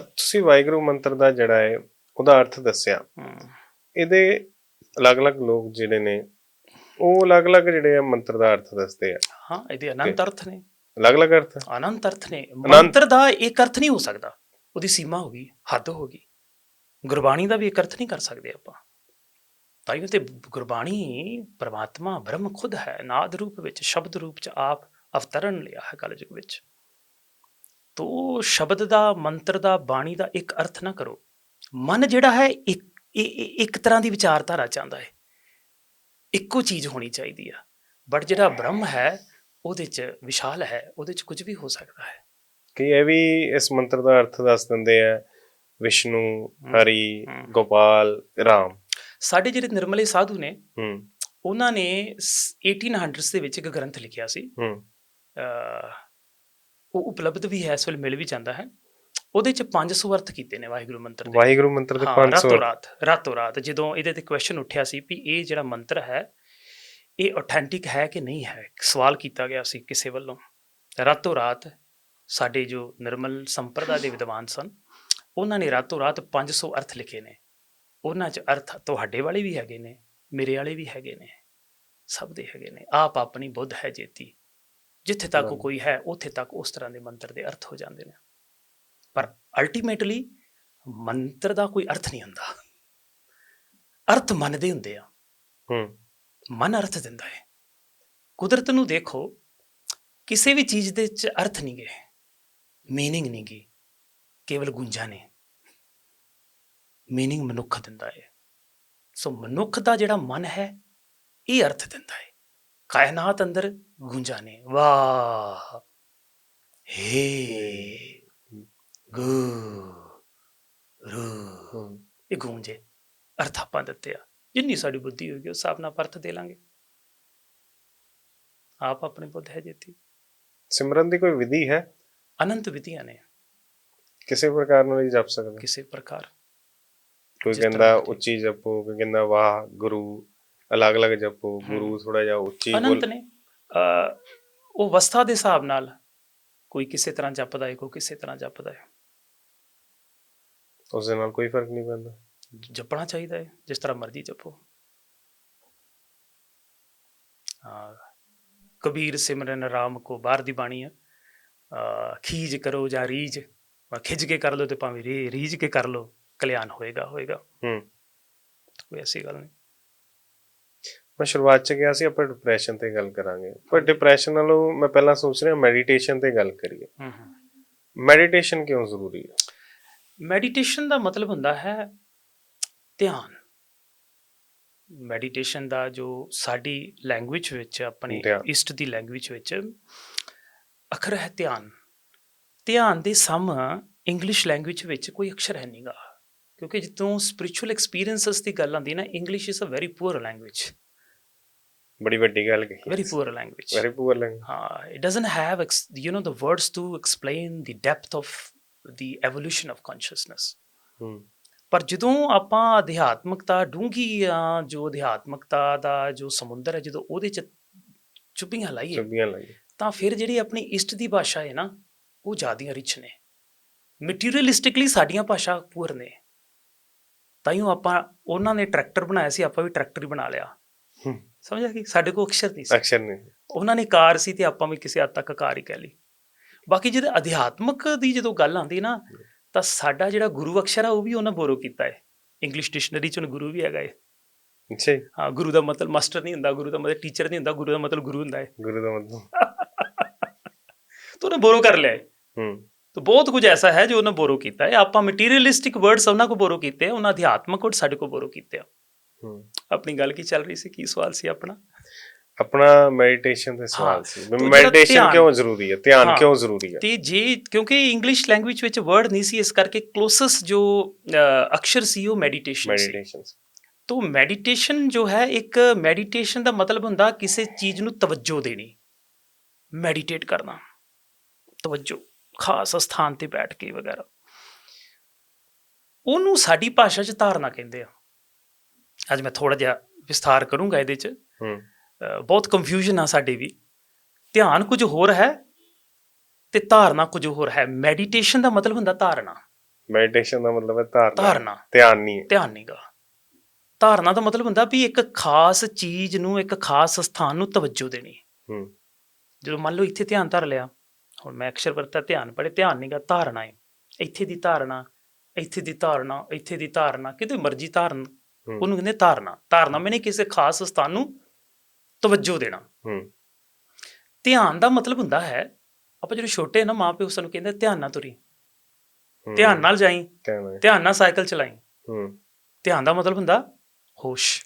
ਤੁਸੀਂ ਵਾਹਿਗੁਰੂ ਮੰਤਰ ਦਾ ਜਿਹੜਾ ਹੈ ਉਹਦਾ ਅਰਥ ਦੱਸਿਆ। ਇਹਦੇ ਅਲੱਗ-ਅਲੱਗ ਲੋਕ ਜਿਹੜੇ ਨੇ ਉਹ ਅਲੱਗ-ਅਲੱਗ ਜਿਹੜੇ ਆ ਮੰਤਰ ਦਾ ਅਰਥ ਦੱਸਦੇ ਆ। ਹਾਂ ਇਹਦੇ ਅਨੰਤ ਅਰਥ ਨੇ। ਅਲੱਗ-ਅਲੱਗ ਅਰਥ? ਅਨੰਤ ਅਰਥ ਨੇ। ਮੰਤਰ ਦਾ ਇੱਕ ਅਰਥ ਨਹੀਂ ਹੋ ਸਕਦਾ। ਉਹਦੀ ਸੀਮਾ ਹੋ ਗਈ ਹੱਦ ਹੋ ਗਈ। ਗੁਰਬਾਣੀ ਦਾ ਵੀ ਇੱਕ ਅਰਥ ਨਹੀਂ ਕਰ ਸਕਦੇ ਆਪਾਂ। ਤਾਂ ਹੀ ਤੇ ਗੁਰਬਾਣੀ ਪਰਮਾਤਮਾ ਬ੍ਰਹਮ ਖੁਦ ਹੈ। ਨਾਦ ਰੂਪ ਵਿੱਚ ਸ਼ਬਦ ਰੂਪ ਚ ਆਪ ਅਵਤਰਨ ਲਿਆ ਹੈ ਕਲਯੁਗ ਵਿੱਚ। ਤੋ ਸ਼ਬਦ ਦਾ ਮੰਤਰ ਦਾ ਬਾਣੀ ਦਾ ਇੱਕ ਅਰਥ ਨਾ ਕਰੋ। ਮਨ ਜਿਹੜਾ ਹੈ ਇੱਕ ਇੱਕ ਤਰ੍ਹਾਂ ਦੀ ਵਿਚਾਰਧਾਰਾ ਚਾਹੁੰਦਾ ਹੈ। ਇੱਕੋ ਚੀਜ਼ ਹੋਣੀ ਚਾਹੀਦੀ ਆ। ਬਟ ਜਿਹੜਾ ਬ੍ਰਹਮ ਹੈ ਉਹਦੇ ਚ ਵਿਸ਼ਾਲ ਹੈ ਉਹਦੇ ਚ ਕੁਝ ਵੀ ਹੋ ਸਕਦਾ ਹੈ। ਕਿ ਇਹ ਵੀ ਇਸ ਮੰਤਰ ਦਾ ਅਰਥ ਦੱਸ ਦਿੰਦੇ ਆ ਵਿਸ਼ਨੂੰ ਹਰੀ। ਗੋਪਾਲ ਰਾਮ। ਸਾਡੇ ਜਿਹੜੇ ਨਿਰਮਲੇ ਸਾਧੂ ਨੇ ਹੂੰ ਉਹਨਾਂ ਨੇ ਸ- 1800s ਦੇ ਵਿੱਚ ਇੱਕ ਗ੍ਰੰਥ ਲਿਖਿਆ ਸੀ। ਹੂੰ ਉਹ ਉਪਲਬਧ ਵੀ ਹੈ ਇਸ ਵੇਲੇ ਮਿਲ ਵੀ ਜਾਂਦਾ ਹੈ। ਉਹਦੇ ਚ 500 ਅਰਥ ਕੀਤੇ ਨੇ ਵਾਹਿਗੁਰੂ ਮੰਤਰ ਦੇ। ਵਾਹਿਗੁਰੂ ਮੰਤਰ ਦੇ ਹਾਂ, 500 ਰਾਤੋਂ ਰਾਤ ਰਾਤੋਂ ਰਾਤ ਜਦੋਂ ਇਹਦੇ ਤੇ ਕੁਐਸਚਨ ਉੱਠਿਆ ਸੀ ਵੀ ਇਹ ਜਿਹੜਾ ਮੰਤਰ ਹੈ ਇਹ ਆਥੈਂਟਿਕ ਹੈ ਕਿ ਨਹੀਂ ਹੈ? ਸਵਾਲ ਕੀਤਾ ਗਿਆ ਸੀ ਕਿਸੇ ਵੱਲੋਂ। ਰਾਤੋਂ ਰਾਤ ਸਾਡੇ ਜੋ ਨਿਰਮਲ ਸੰਪਰਦਾ ਦੇ ਵਿਦਵਾਨ ਸਨ ਉਹਨਾਂ ਨੇ ਰਾਤੋਂ ਰਾਤ 500 ਅਰਥ ਲਿਖੇ ਨੇ। ਉਹਨਾਂ 'ਚ ਅਰਥ ਤੁਹਾਡੇ ਵਾਲੇ ਵੀ ਹੈਗੇ ਨੇ ਮੇਰੇ ਵਾਲੇ ਵੀ ਹੈਗੇ ਨੇ ਸਭ ਦੇ ਹੈਗੇ ਨੇ। ਆਪ ਆਪਣੀ ਬੁੱਧ ਹੈ ਜੇਤੀ। ਜਿੱਥੇ ਤੱਕ ਕੋਈ ਹੈ ਉੱਥੇ ਤੱਕ ਉਸ ਤਰ੍ਹਾਂ ਦੇ ਮੰਤਰ ਦੇ ਅਰਥ ਹੋ ਜਾਂਦੇ ਨੇ। ਪਰ ਅਲਟੀਮੇਟਲੀ ਮੰਤਰ ਦਾ ਕੋਈ ਅਰਥ ਨਹੀਂ ਹੁੰਦਾ। ਅਰਥ ਮਨ ਦੇ ਹੁੰਦੇ ਆ। ਹੂੰ। ਮਨ ਅਰਥ ਦਿੰਦਾ ਹੈ। ਕੁਦਰਤ ਨੂੰ ਦੇਖੋ ਕਿਸੇ ਵੀ ਚੀਜ਼ ਦੇ ਵਿੱਚ ਅਰਥ ਨਹੀਂ ਗਏ ਮੀਨਿੰਗ ਨਹੀਂ ਗਈ ਕੇਵਲ ਗੁੰਜਾਂ ਨੇ। ਮੀਨਿੰਗ ਮਨੁੱਖ ਦਿੰਦਾ ਹੈ। ਸੋ ਮਨੁੱਖ ਦਾ ਜਿਹੜਾ ਮਨ ਹੈ ਇਹ ਅਰਥ ਦਿੰਦਾ ਹੈ। ਕਾਇਨਾਤ ਅੰਦਰ ਗੁੰਜਾਂ ਨੇ ਵਾਹ ਹੇ ਗੁ ਰੂ ਹੂੰ ਇਹ ਗੂੰਜੇ ਅਰਥ ਆਪਾਂ ਦਿੱਤੇ ਆ ਜਿੰਨੀ ਸਾਡੀ ਬੁੱਧੀ ਹੋਏਗੀ ਉਸ ਹਿਸਾਬ ਨਾਲ ਅਰਥ ਦੇ ਲਾਂਗੇ ਆਪ ਆਪਣੇ ਬੁੱਧ ਹੈ ਜੇਤੀ ਸਿਮਰਨ ਦੀ ਕੋਈ ਵਿਧੀ ਹੈ ਅਨੰਤ ਵਿਧੀਆਂ ਨੇ ਕਿਸੇ ਪ੍ਰਕਾਰ ਨਾਲ ਹੀ ਜਪ ਸਕਦੇ ਕਿਸੇ ਪ੍ਰਕਾਰ ਕੋਈ ਕਹਿੰਦਾ ਉੱਚੀ ਜਪੋ ਕੋਈ ਕਹਿੰਦਾ ਵਾਹ ਗੁਰੂ ਅਲੱਗ-ਅਲੱਗ ਜਪੋ ਗੁਰੂ ਥੋੜਾ ਜਿਹਾ ਉੱਚੀ ਅਨੰਤ ਨੇ। ਉਹ ਅਵਸਥਾ ਦੇ ਹਿਸਾਬ ਨਾਲ ਕੋਈ ਕਿਸੇ ਤਰ੍ਹਾਂ ਜਪਦਾ ਹੈ ਕੋਈ ਕਿਸੇ ਤਰ੍ਹਾਂ ਜਪਦਾ ਹੈ ਉਸ ਦੇ ਨਾਲ ਕੋਈ ਫ਼ਰਕ ਨਹੀਂ ਪੈਂਦਾ। ਜਪਣਾ ਚਾਹੀਦਾ ਹੈ ਜਿਸ ਤਰ੍ਹਾਂ ਮਰਜ਼ੀ ਜਪੋ। ਕਬੀਰ ਸਿਮਰਨ ਰਾਮ ਕੋ ਬਾਹਰ ਦੀ ਬਾਣੀ ਆ। ਖੀਜ ਕਰੋ ਜਾਂ ਰੀਜ ਖਿੱਚ ਕੇ ਕਰ ਲਓ ਤੇ ਭਾਵੇਂ ਰੀ- ਰੀਝ ਕੇ ਕਰ ਲਓ ਕਲਿਆਣ ਹੋਏਗਾ ਹੋਏਗਾ। ਹੂੰ। ਕੋਈ ਐਸੀ ਗੱਲ ਨਹੀਂ। ਮੈਂ ਸ਼ੁਰੂਆਤ ਚ ਗਿਆ ਸੀ ਆਪਾਂ ਡਿਪਰੈਸ਼ਨ ਤੇ ਗੱਲ ਕਰਾਂਗੇ। ਪਰ ਡਿਪਰੈਸ਼ਨ ਨਾਲੋਂ ਮੈਂ ਪਹਿਲਾਂ ਸੋਚ ਰਿਹਾ ਮੈਡੀਟੇਸ਼ਨ ਤੇ ਗੱਲ ਕਰੀਏ। ਹੂੰ ਮੈਡੀਟੇਸ਼ਨ ਕਿਉਂ ਜ਼ਰੂਰੀ ਹੈ? ਮੈਡੀਟੇਸ਼ਨ ਦਾ ਮਤਲਬ ਹੁੰਦਾ ਹੈ ਧਿਆਨ। ਮੈਡੀਟੇਸ਼ਨ ਦਾ ਜੋ ਸਾਡੀ ਲੈਂਗੁਏਜ ਵਿੱਚ ਆਪਣੀ। ਈਸਟ ਦੀ ਲੈਂਗੁਏਜ ਵਿੱਚ ਅੱਖਰ ਹੈ ਧਿਆਨ। ਧਿਆਨ ਦੇ ਸਮ ਇੰਗਲਿਸ਼ ਲੈਂਗੁਏਜ ਵਿੱਚ ਕੋਈ ਅਕਸ਼ਰ ਹੈ ਨਹੀਂਗਾ ਕਿਉਂਕਿ ਜਦੋਂ ਸਪਿਰਚੁਅਲ ਐਕਸਪੀਰੀਐਂਸਸ ਦੀ ਗੱਲ ਆਉਂਦੀ ਨਾ English is a very poor language ਬੜੀ ਵੱਡੀ ਗੱਲ ਕਹੀ very poor language very poor language uh, it doesn't have ex- you know the words to explain the depth of the evolution of consciousness. ਹੂੰ। ਪਰ ਜਦੋਂ ਆਪਾਂ ਅਧਿਆਤਮਕਤਾ ਡੂੰਘੀ ਆ ਜੋ ਅਧਿਆਤਮਕਤਾ ਦਾ ਜੋ ਸਮੁੰਦਰ ਹੈ ਜਦੋਂ ਉਹਦੇ ਚ ਚੁੱਪੀਆਂ ਲਾਈਏ ਚੁੱਭੀਆਂ ਲੱਗੀ ਤਾਂ ਫਿਰ ਜਿਹੜੀ ਆਪਣੀ ਇਸ਼ਟ ਦੀ ਭਾਸ਼ਾ ਹੈ ਨਾ ਉਹ ਜ਼ਿਆਦੀਆਂ ਰਿਚ ਨੇ। ਮਟੀਰੀਅਲਿਸਟਿਕਲੀ ਸਾਡੀਆਂ ਭਾਸ਼ਾ ਪੂਰ ਨੇ। ਤਾਈਓ ਆਪਾਂ ਉਹਨਾਂ ਨੇ ਟਰੈਕਟਰ ਬਣਾਇਆ ਸੀ ਆਪਾਂ ਵੀ ਟਰੈਕਟਰ ਹੀ ਬਣਾ ਲਿਆ। ਹੂੰ। ਸਮਝਿਆ ਕਿ ਸਾਡੇ ਕੋਲ ਅਕਸ਼ਰ ਨਹੀਂ ਸੀ। ਅਕਸ਼ਰ ਨਹੀਂ ਉਹਨਾਂ ਨੇ ਕਾਰ ਸੀ ਤੇ ਆਪਾਂ ਵੀ ਕਿਸੇ ਹੱਦ ਤੱਕ ਕਾਰ ਹੀ ਕਹਿ ਲਈ। ਬਾਕੀ ਜਦੋਂ ਅਧਿਆਤਮਕ ਦੀ ਜਦੋਂ ਗੱਲ ਆਉਂਦੀ ਨਾ ਤਾਂ ਸਾਡਾ ਜਿਹੜਾ ਗੁਰੂ ਅਕਸ਼ਰ ਆ ਉਹ ਵੀ ਉਹਨਾਂ ਬੋਰੋ ਕੀਤਾ ਹੈ। ਇੰਗਲਿਸ਼ ਡਿਕਸ਼ਨਰੀ ਚ ਗੁਰੂ ਵੀ ਹੈਗਾ ਹੈ ਅੱਛਾ ਹਾਂ ਗੁਰੂ ਦਾ ਮਤਲਬ ਮਾਸਟਰ ਨਹੀਂ ਹੁੰਦਾ ਗੁਰੂ ਦਾ ਮਤਲਬ ਟੀਚਰ ਨਹੀਂ ਹੁੰਦਾ ਗੁਰੂ ਦਾ ਮਤਲਬ ਗੁਰੂ ਹੁੰਦਾ ਹੈ। ਗੁਰੂ ਦਾ ਮਤਲਬ। ਤਾਂ ਉਹਨੇ ਬੋਰੋ ਕਰ ਲਿਆ ਹੈ। ਤਾਂ ਬਹੁਤ ਕੁਝ ਐਸਾ ਹੈ ਜੋ ਉਹਨਾਂ ਬੋਰੋ ਕੀਤਾ ਹੈ। ਆਪਾਂ ਮਟੀਰੀਅਲਿਸਟਿਕ ਵਰਡਸ ਉਹਨਾਂ ਕੋ ਬੋਰੋ ਕੀਤੇ ਉਹਨਾਂ ਅਧਿਆਤਮਕ ਵਰਡ ਸਾਡੇ ਕੋ ਬੋਰੋ ਕੀਤੇ ਆ। ਆਪਣੀ ਗੱਲ ਕੀ ਚੱਲ ਰਹੀ ਸੀ? ਕੀ ਸਵਾਲ ਸੀ ਆਪਣਾ? ਆਪਣਾ ਮੈਡੀਟੇਸ਼ਨ ਤੇ ਸਵਾਲ ਸੀ। ਮੈਡੀਟੇਸ਼ਨ ਕਿਉਂ ਜ਼ਰੂਰੀ ਹੈ? ਧਿਆਨ। ਕਿਉਂ ਜ਼ਰੂਰੀ ਹੈ? ਤੇ ਜੇ ਕਿਉਂਕਿ ਇੰਗਲਿਸ਼ ਲੈਂਗੁਏਜ ਵਿੱਚ ਵਰਡ ਨਹੀਂ ਸੀ ਇਸ ਕਰਕੇ ਕਲੋਸੈਸਟ ਜੋ ਅਕਸ਼ਰ ਸੀ ਉਹ ਮੈਡੀਟੇਸ਼ਨ ਸੀ। ਮੈਡੀਟੇਸ਼ਨ ਤੋ ਮੈਡੀਟੇਸ਼ਨ ਜੋ ਹੈ ਇੱਕ ਮੈਡੀਟੇਸ਼ਨ ਦਾ ਮਤਲਬ ਹੁੰਦਾ ਕਿਸੇ ਚੀਜ਼ ਨੂੰ ਤਵੱਜੋ ਦੇਣੀ। ਮੈਡੀਟੇਟ ਕਰਨਾ। ਤਵੱਜੋ ਖਾਸ ਸਥਾਨ ਤੇ ਬੈਠ ਕੇ ਵਗੈਰਾ। ਉਹਨੂੰ ਸਾਡੀ ਭਾਸ਼ਾ 'ਚ ਧਾਰਨਾ ਕਹਿੰਦੇ ਆ। ਅੱਜ ਮੈਂ ਥੋੜਾ ਜਿਹਾ ਵਿਸਥਾਰ ਕਰੂੰਗਾ ਇਹਦੇ 'ਚ। ਹੂੰ। ਬਹੁਤ ਕੰਫਿਊਜ਼ਨ ਆ ਸਾਡੇ ਵੀ। ਧਿਆਨ ਕੁਝ ਹੋਰ ਹੈ ਤੇ ਧਾਰਨਾ ਕੁਝ ਹੋਰ ਹੈ। ਮੈਡੀਟੇਸ਼ਨ ਦਾ ਮਤਲਬ ਹੁੰਦਾ ਧਾਰਨਾ। ਮੈਡੀਟੇਸ਼ਨ ਦਾ ਮਤਲਬ ਹੈ ਧਾਰਨਾ। ਧਾਰਨਾ। ਧਿਆਨ ਨਹੀਂ ਧਿਆਨ ਨਹੀਂਗਾ। ਧਾਰਨਾ ਦਾ ਮਤਲਬ ਹੁੰਦਾ ਵੀ ਇੱਕ ਖਾਸ ਚੀਜ਼ ਨੂੰ ਇੱਕ ਖਾਸ ਸਥਾਨ ਨੂੰ ਤਵੱਜੋ ਦੇਣੀ। ਹੂੰ। ਜਦੋਂ ਮੰਨ ਲਓ ਇੱਥੇ ਧਿਆਨ ਧਰ ਲਿਆ ਹੁਣ ਮੈਂ ਅਕਸ਼ਰ ਵਰਤਾ ਧਿਆਨ ਪੜੇ ਧਿਆਨ ਨਹੀਂਗਾ ਧਾਰਨਾ ਹੈ। ਇੱਥੇ ਦੀ ਧਾਰਨਾ ਇੱਥੇ ਦੀ ਧਾਰਨਾ ਇੱਥੇ ਦੀ ਧਾਰਨਾ ਕਿਤੇ ਮਰਜ਼ੀ ਧਾਰਨ ਉਹਨੂੰ ਕਹਿੰਦੇ ਧਾਰਨਾ। ਧਾਰਨਾ ਮੈਨੇ ਕਿਸੇ ਖਾਸ ਸਥਾਨ ਨੂੰ ਤਵੱਜੋ ਦੇਣਾ। ਹੂੰ। ਧਿਆਨ ਦਾ ਮਤਲਬ ਹੁੰਦਾ ਹੈ ਆਪਾਂ ਜਦੋਂ ਛੋਟੇ ਨਾ ਮਾਪੇ ਸਾਨੂੰ ਕਹਿੰਦੇ ਧਿਆਨ ਨਾਲ ਤੁਰੀ। ਧਿਆਨ ਨਾਲ ਜਾਈ। ਧਿਆਨ ਨਾਲ। ਸਾਈਕਲ ਚਲਾਈ। ਹੂੰ। ਧਿਆਨ ਦਾ ਮਤਲਬ ਹੁੰਦਾ ਹੋਸ਼।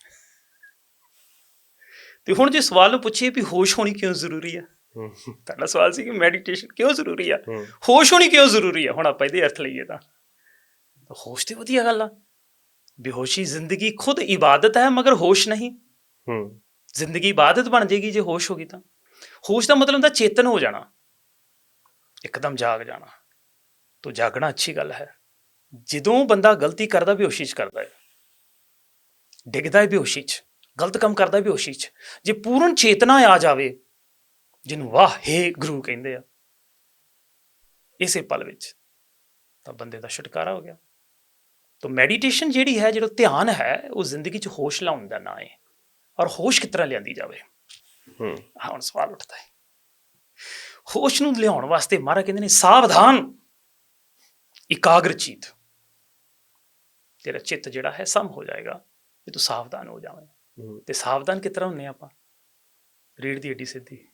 ਤੇ ਹੁਣ ਜੇ ਸਵਾਲ ਨੂੰ ਪੁੱਛੀਏ ਵੀ ਹੋਸ਼ ਹੋਣੀ ਕਿਉਂ ਜ਼ਰੂਰੀ ਹੈ ਹੂੰ, ਤੁਹਾਡਾ ਸਵਾਲ ਸੀ ਕਿ ਮੈਡੀਟੇਸ਼ਨ ਕਿਉਂ ਜ਼ਰੂਰੀ ਆ? ਹੂੰ। ਹੋਸ਼ ਹੋਣੀ ਕਿਉਂ ਜ਼ਰੂਰੀ ਆ? ਹੁਣ ਆਪਾਂ ਇਹਦੇ ਅਰਥ ਲਈਏ ਤਾਂ ਹੋਸ਼ ਤੇ ਵਧੀਆ ਗੱਲ ਆ। ਬੇਹੋਸ਼ੀ ਜ਼ਿੰਦਗੀ ਖੁਦ ਇਬਾਦਤ ਹੈ ਮਗਰ ਹੋਸ਼ ਨਹੀਂ। ਹੂੰ। ਜ਼ਿੰਦਗੀ ਇਬਾਦਤ ਬਣ ਜਾਏਗੀ ਜੇ ਹੋਸ਼ ਹੋ ਗਈ ਤਾਂ। ਹੋਸ਼ ਦਾ ਮਤਲਬ ਹੁੰਦਾ ਚੇਤਨ ਹੋ ਜਾਣਾ। ਇੱਕਦਮ ਜਾਗ ਜਾਣਾ। ਤੋ ਜਾਗਣਾ ਅੱਛੀ ਗੱਲ ਹੈ। ਜਦੋਂ ਬੰਦਾ ਗਲਤੀ ਕਰਦਾ ਬੇਹੋਸ਼ੀ ਚ ਕਰਦਾ ਹੈ। ਡਿੱਗਦਾ ਹੈ ਬੇਹੋਸ਼ੀ ਚ। ਗਲਤ ਕੰਮ ਕਰਦਾ ਬੇਹੋਸ਼ੀ ਚ। ਜੇ ਪੂਰਨ ਚੇਤਨਾ ਆ ਜਾਵੇ ਜਿਹਨੂੰ ਵਾਹ ਹੇ ਗੁਰੂ ਕਹਿੰਦੇ ਆ ਇਸੇ ਪਲ ਵਿੱਚ ਤਾਂ ਬੰਦੇ ਦਾ ਛੁਟਕਾਰਾ ਹੋ ਗਿਆ। ਤੋ ਮੈਡੀਟੇਸ਼ਨ ਜਿਹੜੀ ਹੈ ਜਿਹੜਾ ਧਿਆਨ ਹੈ ਉਹ ਜ਼ਿੰਦਗੀ 'ਚ ਹੋਸ਼ ਲਾਉਣ ਦਾ ਨਾਂ ਹੈ ਔਰ ਹੋਸ਼ ਕਿਸ ਤਰ੍ਹਾਂ ਲਿਆਂਦੀ ਜਾਵੇ? ਹੂੰ। ਹੁਣ ਸਵਾਲ ਉੱਠਦਾ ਹੈ। ਹੋਸ਼ ਨੂੰ ਲਿਆਉਣ ਵਾਸਤੇ ਮਹਾਰਾ ਕਹਿੰਦੇ ਨੇ ਸਾਵਧਾਨ ਇਕਾਗਰਚਿਤ। ਤੇਰਾ ਚਿੱਤ ਜਿਹੜਾ ਹੈ ਸਮ ਹੋ ਜਾਏਗਾ ਤੇ ਤੂੰ ਸਾਵਧਾਨ ਹੋ ਜਾਵੇਂ। ਤੇ ਸਾਵਧਾਨ ਕਿਸ ਤਰ੍ਹਾਂ ਹੁੰਨੇ ਆਪਾਂ? ਰੀੜ ਦੀ ਹੱਡੀ ਸਿੱਧੀ।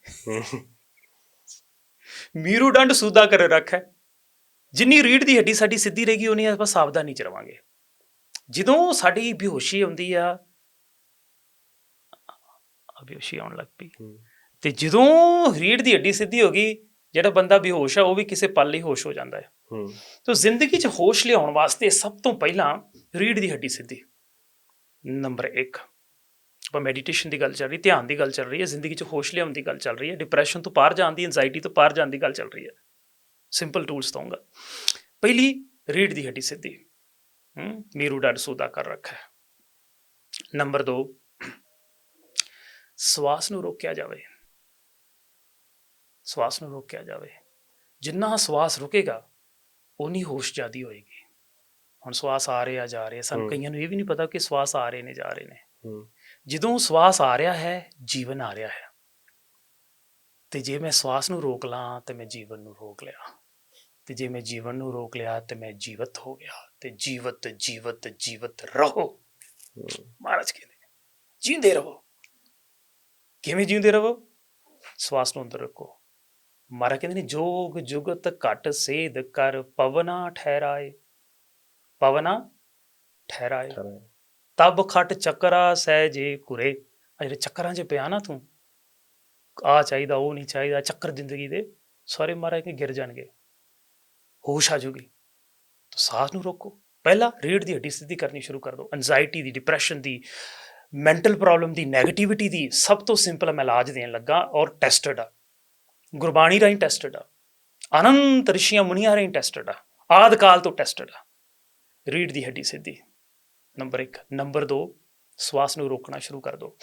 ਮੀਰੂ ਡੰਡ ਸੂਦਾ ਕਰ ਰੱਖੈ ਜਿੰਨੀ ਰੀੜ ਦੀ ਹੱਡੀ ਸਾਡੀ ਸਿੱਧੀ ਰਹੇਗੀ ਉਨੀ ਆਪਾਂ ਸਾਵਧਾਨੀ ਚ ਰਵਾਂਗੇ। ਜਦੋਂ ਸਾਡੀ ਬੇਹੋਸ਼ੀ ਆਉਂਦੀ ਆ ਬੇਹੋਸ਼ੀ ਆਉਣ ਲੱਗ ਪਈ। ਹੂੰ, ਤੇ ਜਦੋਂ ਰੀੜ ਦੀ ਹੱਡੀ ਸਿੱਧੀ ਹੋ ਗਈ ਜਿਹੜਾ ਬੰਦਾ ਬੇਹੋਸ਼ ਆ ਉਹ ਵੀ ਕਿਸੇ ਪਲ ਲਈ ਹੋਸ਼ ਹੋ ਜਾਂਦਾ ਹੈ। ਹੂੰ। ਤੋ ਜ਼ਿੰਦਗੀ 'ਚ ਹੋਸ਼ ਲਿਆਉਣ ਵਾਸਤੇ ਸਭ ਤੋਂ ਪਹਿਲਾਂ ਰੀੜ ਦੀ ਹੱਡੀ ਸਿੱਧੀ। ਨੰਬਰ 1 ਆਪਾਂ ਮੈਡੀਟੇਸ਼ਨ ਦੀ ਗੱਲ ਚੱਲ ਰਹੀ ਧਿਆਨ ਦੀ ਗੱਲ ਚੱਲ ਰਹੀ ਹੈ ਜ਼ਿੰਦਗੀ 'ਚ ਹੋਸ਼ ਲਿਆਉਣ ਦੀ ਗੱਲ ਚੱਲ ਰਹੀ ਹੈ ਡਿਪਰੈਸ਼ਨ ਤੋਂ ਪਾਰ ਜਾਣ ਦੀ ਐਂਜ਼ਾਈਟੀ ਤੋਂ ਪਾਰ ਜਾਣ ਦੀ ਗੱਲ ਚੱਲ ਰਹੀ ਹੈ। ਸਿੰਪਲ ਟੂਲਸ ਦਊਂਗਾ। ਪਹਿਲੀ ਰੀੜ ਦੀ ਹੱਡੀ ਸਿੱਧੀ। ਹੂੰ ਮੀਰੂ ਡੱਡ ਸੂਦਾ ਕਰ ਰੱਖਾ ਹੈ ਨੰਬਰ 2 ਸਵਾਸ ਨੂੰ ਰੋਕਿਆ ਜਾਵੇ। ਸਵਾਸ ਨੂੰ ਰੋਕਿਆ ਜਾਵੇ। ਜਿੰਨਾ ਸਵਾਸ ਰੁਕੇਗਾ ਉਨੀ ਹੋਸ਼ ਜ਼ਿਆਦੀ ਹੋਏਗੀ। ਹੁਣ ਸਵਾਸ ਆ ਰਿਹਾ ਜਾ ਰਿਹਾ। ਸਾਨੂੰ। ਕਈਆਂ ਨੂੰ ਇਹ ਵੀ ਨਹੀਂ ਪਤਾ ਕਿ ਸਵਾਸ ਆ ਰਹੇ ਨੇ ਜਾ ਰਹੇ ਨੇ। ਜਦੋਂ ਸਵਾਸ ਆ ਰਿਹਾ ਹੈ ਜੀਵਨ ਆ ਰਿਹਾ ਹੈ। ਤੇ ਜੇ ਮੈਂ ਸਵਾਸ ਨੂੰ ਰੋਕ ਲਾਂ ਤੇ ਮੈਂ ਜੀਵਨ ਨੂੰ ਰੋਕ ਲਿਆ। ਤੇ ਜੇ ਮੈਂ ਜੀਵਨ ਨੂੰ ਰੋਕ ਲਿਆ ਤੇ ਮੈਂ ਜੀਵਤ ਹੋ ਗਿਆ ਤੇ ਜੀਵਤ ਜੀਵਤ ਜੀਵਤ ਰਹੋ। ਮਹਾਰਾਜ ਕਹਿੰਦੇ ਜੀਂਦੇ ਰਹੋ। ਕਿਵੇਂ ਜੀਂਦੇ ਰਹੋ? ਸਵਾਸ ਨੂੰ ਅੰਦਰ ਰੱਖੋ। ਮਹਾਰਾਜ ਕਹਿੰਦੇ ਨੇ ਜੋਗ ਜੁਗਤ ਘਟ ਸੇਧ ਕਰ ਪਵਨਾ ਠਹਿਰਾਏ। ਪਵਨਾ ਠਹਿਰਾਏ। ਤਬ ਖਟ ਚੱਕਰਾ ਸਹਿਜੇ ਕੁਰੇ ਜਿਹੜੇ ਚੱਕਰਾਂ 'ਚ ਪਿਆ ਨਾ ਤੂੰ ਆ ਚਾਹੀਦਾ ਉਹ ਨਹੀਂ ਚਾਹੀਦਾ ਚੱਕਰ ਜ਼ਿੰਦਗੀ ਦੇ ਸਾਰੇ ਮਾਰਾ ਕੇ ਗਿਰ ਜਾਣਗੇ। ਹੋਸ਼ ਆ ਜਾਊਗੀ ਤਾਂ ਸਾਹ ਨੂੰ ਰੋਕੋ। ਪਹਿਲਾ ਰੀੜ ਦੀ ਹੱਡੀ ਸਿੱਧੀ ਕਰਨੀ ਸ਼ੁਰੂ ਕਰ ਦਿਓ। ਐਂਜ਼ਾਈਟੀ ਦੀ ਡਿਪਰੈਸ਼ਨ ਦੀ ਮੈਂਟਲ ਪ੍ਰੋਬਲਮ ਦੀ 네ਗੇਟਿਵਿਟੀ ਦੀ ਸਭ ਤੋਂ ਸਿੰਪਲ ਮੈਂ ਇਲਾਜ ਦੇਣ ਲੱਗਾ ਔਰ ਟੈਸਟਡ ਆ। ਗੁਰਬਾਣੀ ਰਾਹੀਂ ਟੈਸਟਡ ਆ। ਅਨੰਤ ਰਿਸ਼ੀਆਂ ਮੁਨੀਆਂ ਰਾਹੀਂ ਟੈਸਟਡ ਆ। ਆਦ ਕਾਲ ਤੋਂ ਟੈਸਟਡ ਆ। ਰੀੜ ਦੀ ਹੱਡੀ ਸਿੱਧੀ। ਨੰਬਰ 1 ਨੰਬਰ 2 ਸਵਾਸ ਨੂੰ ਰੋਕਣਾ ਸ਼ੁਰੂ ਕਰ ਦਿਓ।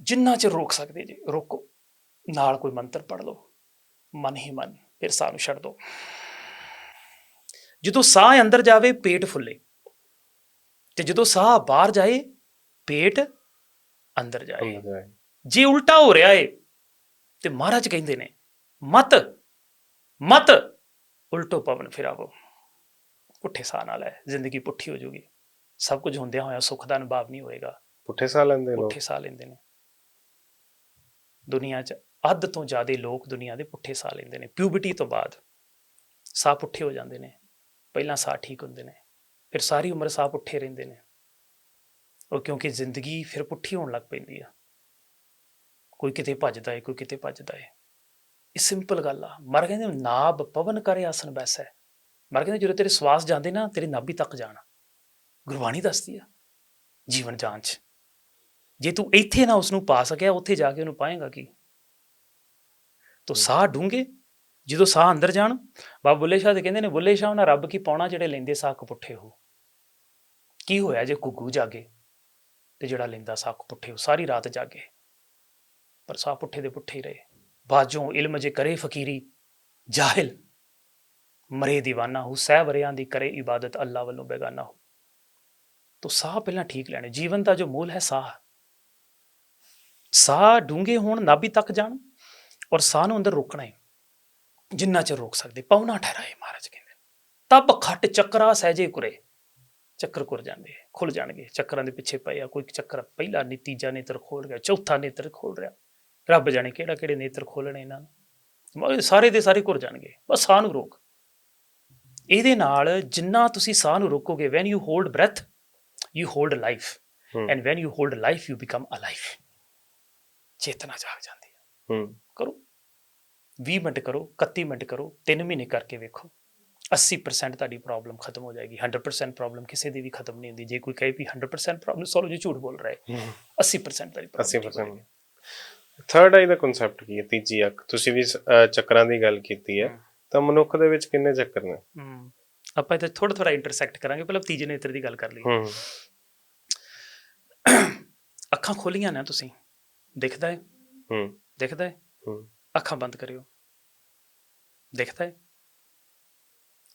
ਜਿੰਨਾ ਚਿਰ ਰੋਕ ਸਕਦੇ ਜੇ, ਰੋਕੋ। ਨਾਲ ਕੋਈ ਮੰਤਰ ਪੜ ਲਓ। ਮਨ ਹੀ ਮਨ ਫਿਰ ਸਾਹ ਨੂੰ ਛੱਡ ਦਿਓ ਜਦੋਂ ਸਾਹ ਅੰਦਰ ਜਾਵੇ ਪੇਟ ਫੁੱਲੇ। ਤੇ ਜਦੋਂ ਸਾਹ ਬਾਹਰ ਜਾਏ ਪੇਟ ਅੰਦਰ ਜਾਏ। ਜੇ ਉਲਟਾ ਹੋ ਰਿਹਾ ਏ ਤੇ ਮਹਾਰਾਜ ਕਹਿੰਦੇ ਨੇ ਮਤ ਮਤ ਉਲਟੋ ਪਵਨ ਫਿਰਾਵੋ ਪੁੱਠੇ ਸਾਹ ਨਾਲ ਹੈ ਜ਼ਿੰਦਗੀ ਪੁੱਠੀ ਹੋ ਜਾਊਗੀ ਸਭ ਕੁਝ ਹੁੰਦਿਆਂ ਹੋਇਆ ਸੁੱਖ ਦਾ ਅਨੁਭਵ ਨਹੀਂ ਹੋਏਗਾ। ਪੁੱਠੇ ਸਾਹ ਲੈਂਦੇ ਲੋਕ। ਪੁੱਠੇ ਸਾਹ ਲੈਂਦੇ ਨੇ। ਦੁਨੀਆ 'ਚ ਅੱਧ ਤੋਂ ਜ਼ਿਆਦਾ ਲੋਕ ਦੁਨੀਆ ਦੇ ਪੁੱਠੇ ਸਾਹ ਲੈਂਦੇ ਨੇ। ਪਿਊਬਰਟੀ ਤੋਂ ਬਾਅਦ ਸਾਹ ਪੁੱਠੇ ਹੋ ਜਾਂਦੇ ਨੇ। ਪਹਿਲਾਂ ਸਾਹ ਠੀਕ ਹੁੰਦੇ ਨੇ, ਫਿਰ ਸਾਰੀ ਉਮਰ ਸਾਹ ਪੁੱਠੇ ਰਹਿੰਦੇ ਨੇ। ਉਹ ਕਿਉਂਕਿ ਜ਼ਿੰਦਗੀ ਫਿਰ ਪੁੱਠੀ ਹੋਣ ਲੱਗ ਪੈਂਦੀ ਆ। ਕੋਈ ਕਿਤੇ ਭੱਜਦਾ ਏ, ਕੋਈ ਕਿਤੇ ਭੱਜਦਾ ਏ। ਇਹ ਸਿੰਪਲ ਗੱਲ ਆ। ਮਰ ਕਹਿੰਦੇ ਨਾਭ ਪਵਨ ਕਰੇ ਆਸਨ ਬੈਸੈ। ਮਰ ਕਹਿੰਦੇ ਜਦੋਂ ਤੇਰੇ ਸਵਾਸ ਜਾਂਦੇ ਨਾ, ਤੇਰੇ ਨਾਭੀ ਤੱਕ ਜਾਣ। ਗੁਰਬਾਣੀ ਦੱਸਦੀ ਆ, ਜੀਵਨ ਜਾਂਚ ਜੇ ਤੂੰ ਇੱਥੇ ਨਾ ਉਸ ਨੂੰ ਪਾ ਸਕਿਆ, ਉੱਥੇ ਜਾ ਕੇ ਉਹਨੂੰ ਪਾਏਗਾ ਕੀ? ਤੋ ਸਾਹ ਡੂੰਗੇ ਜਦੋਂ ਸਾਹ ਅੰਦਰ ਜਾਣ ਬਾਬਾ ਬੁੱਲੇ ਸ਼ਾਹ ਦੇ ਕਹਿੰਦੇ ਨੇ ਬੁੱਲੇ ਸ਼ਾਹ ਉਹਨਾਂ ਰੱਬ ਕੀ ਪਾਉਣਾ ਜਿਹੜੇ ਲੈਂਦੇ ਸਾਹ ਪੁੱਠੇ ਹੋ ਕੀ ਹੋਇਆ ਜੇ ਕੁੱਗੂ ਜਾਗੇ ਤੇ ਜਿਹੜਾ ਲੈਂਦਾ ਸਾਹ ਪੁੱਠੇ ਹੋ ਸਾਰੀ ਰਾਤ ਜਾਗੇ ਪਰ ਸਾਹ ਪੁੱਠੇ ਦੇ ਪੁੱਠੇ ਹੀ ਰਹੇ। ਬਾਜੋਂ ਇਲਮ ਜੇ ਕਰੇ ਫਕੀਰੀ ਜਾਹਿਲ ਮਰੇ دیਵਾਨਾ ਹੋ ਸਹਿ ਵਰਿਆਂ ਦੀ ਕਰੇ ਇਬਾਦਤ ਅੱਲਾ ਵੱਲੋਂ ਬੇਗਾਨਾ ਹੋ। ਤੋ ਸਾਹ ਪਹਿਲਾਂ ਠੀਕ ਲੈਣੇ ਜੀਵਨ ਦਾ ਜੋ ਮੂਲ ਹੈ ਸਾਹ। ਸਾਹ ਡੂੰਘੇ ਹੋਣ ਨਾਭੀ ਤੱਕ ਜਾਣ ਔਰ ਸਾਹ ਨੂੰ ਅੰਦਰ ਰੋਕਣਾ ਹੈ। ਜਿੰਨਾ ਚਿਰ ਰੋਕ ਸਕਦੇ ਪੌਣਾ ਠਹਿਰਾਏ ਮਹਾਰਾਜ ਕਹਿੰਦੇ। ਤਬ ਖੱਟ ਚੱਕਰਾ ਸਹਿਜੇ ਕੁਰੇ। ਚੱਕਰ ਕੁਰ ਜਾਣਗੇ ਖੁੱਲ ਜਾਣਗੇ। ਚੱਕਰਾਂ ਦੇ ਪਿੱਛੇ ਪਏ ਆ ਕੋਈ ਚੱਕਰ ਪਹਿਲਾ ਨੀ ਤੀਜਾ ਨੇਤਰ ਖੋਲ ਗਿਆ ਚੌਥਾ ਨੇਤਰ ਖੋਲ ਰਿਹਾ। ਰੱਬ ਜਾਣੇ ਕਿਹੜਾ ਕਿਹੜੇ ਨੇਤਰ ਖੋਲਣੇ ਇਹਨਾਂ ਨੂੰ। ਸਾਰੇ ਦੇ ਸਾਰੇ ਘੁਰ ਜਾਣਗੇ ਬਸ ਸਾਹ ਨੂੰ ਰੋਕ। ਇਹਦੇ ਨਾਲ ਜਿੰਨਾ ਤੁਸੀਂ ਸਾਹ ਨੂੰ ਰੋਕੋਗੇ when you hold breath you hold life and when you hold life you become alive ਚੇਤਨਾ ਜਾਗ ਜਾਂਦੀ। ਹੈ। ਕਰੋ। 20 ਮਿੰਟ ਕਰੋ 31 ਮਿੰਟ ਕਰੋ 3 ਮਹੀਨੇ ਕਰਕੇ ਵੇਖੋ। 80% ਤੁਹਾਡੀ ਪ੍ਰੋਬਲਮ ਖਤਮ ਹੋ ਜਾਏਗੀ। 100% ਪ੍ਰੋਬਲਮ ਕਿਸੇ ਦੀ ਵੀ ਖਤਮ ਨਹੀਂ ਹੁੰਦੀ। ਜੇ ਕੋਈ ਕਹੇ ਵੀ 100% ਪ੍ਰੋਬਲਮ ਸੋਲੋ ਜੀ ਝੂਠ ਬੋਲ ਰਿਹਾ ਹੈ 80% ਤੁਹਾਡੀ ਠੀਕ 80% ਹੋਏਗੀ। ਥਰਡ ਆਈ ਦਾ ਕਨਸੈਪਟ ਕੀ ਹੈ? ਤੀਜੀ ਅੱਖ। ਤੁਸੀਂ ਵੀ ਚੱਕਰਾਂ ਦੀ ਗੱਲ ਕੀਤੀ ਹੈ। ਤਾਂ ਮਨੁੱਖ ਦੇ ਵਿੱਚ ਕਿੰਨੇ ਚੱਕਰ ਨੇ? ਆਪਾਂ ਇੱਥੇ ਥੋੜਾ ਥੋੜਾ ਇੰਟਰਸੈਕਟ ਕਰਾਂਗੇ। ਪਹਿਲਾਂ ਤੀਜੇ ਨੇਤਰ ਦੀ ਗੱਲ ਕਰ ਲਈਏ। ਅੱਖਾਂ ਖੋਲੀਆਂ ਨਾ ਤੁਸੀਂ। ਦਿਖਦਾ ਹੈ। ਹੂੰ। ਦਿਖਦਾ ਹੈ? ਹੂੰ। ਅੱਖਾਂ ਬੰਦ ਕਰਿਓ। ਦਿਖਦਾ ਹੈ?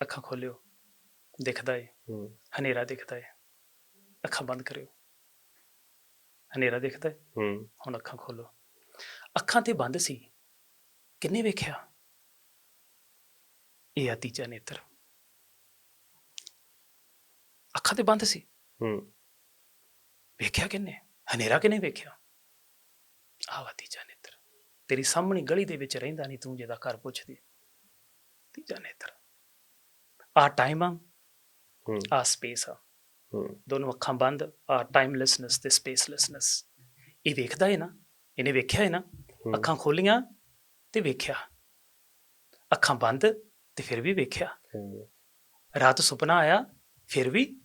ਅੱਖਾਂ ਖੋਲਿਓ। ਦਿਖਦਾ ਹੈ। ਹੂੰ। ਹਨੇਰਾ ਦਿਖਦਾ ਹੈ। ਅੱਖਾਂ ਬੰਦ ਕਰਿਓ। ਹਨੇਰਾ ਦਿਖਦਾ ਹੈ? ਹੂੰ। ਹੁਣ ਅੱਖਾਂ ਖੋਲੋ। ਅੱਖਾਂ ਤੇ ਬੰਦ ਸੀ। ਕਿੰਨੇ ਵੇਖਿਆ? ਇਹ ਆ ਤੀਜਾ ਨੇਤਰ। ਅੱਖਾਂ ਤੇ ਬੰਦ ਸੀ। ਹੂੰ। ਵੇਖਿਆ ਕਿੰਨੇ? ਹਨੇਰਾ ਕਿੰਨੇ ਵੇਖਿਆ? ਆਹ ਵਾ ਤੀਜਾ ਨੇਤਰ ਤੇਰੀ ਸਾਹਮਣੀ ਗਲੀ ਦੇ ਵਿੱਚ ਰਹਿੰਦਾ ਨਹੀਂ ਤੂੰ ਜਿਹਦਾ ਘਰ ਪੁੱਛਦੀ। ਤੀਜਾ ਨੇਤਰ। ਆ ਟਾਈਮ ਆ। ਆ ਸਪੇਸ ਆ। ਦੋਨੋਂ ਅੱਖਾਂ ਬੰਦ ਆ ਟਾਈਮਲੈਸਨੈਸ ਤੇ ਸਪੇਸਲੈਸਨੈਸ ਇਹ ਵੇਖਦਾ ਹੈ ਨਾ ਇਹਨੇ ਵੇਖਿਆ ਹੈ ਨਾ। ਅੱਖਾਂ ਖੋਲੀਆਂ ਤੇ ਵੇਖਿਆ। ਅੱਖਾਂ ਬੰਦ ਤੇ ਫਿਰ ਵੀ ਵੇਖਿਆ। ਰਾਤ ਸੁਪਨਾ ਆਇਆ ਫਿਰ ਵੀ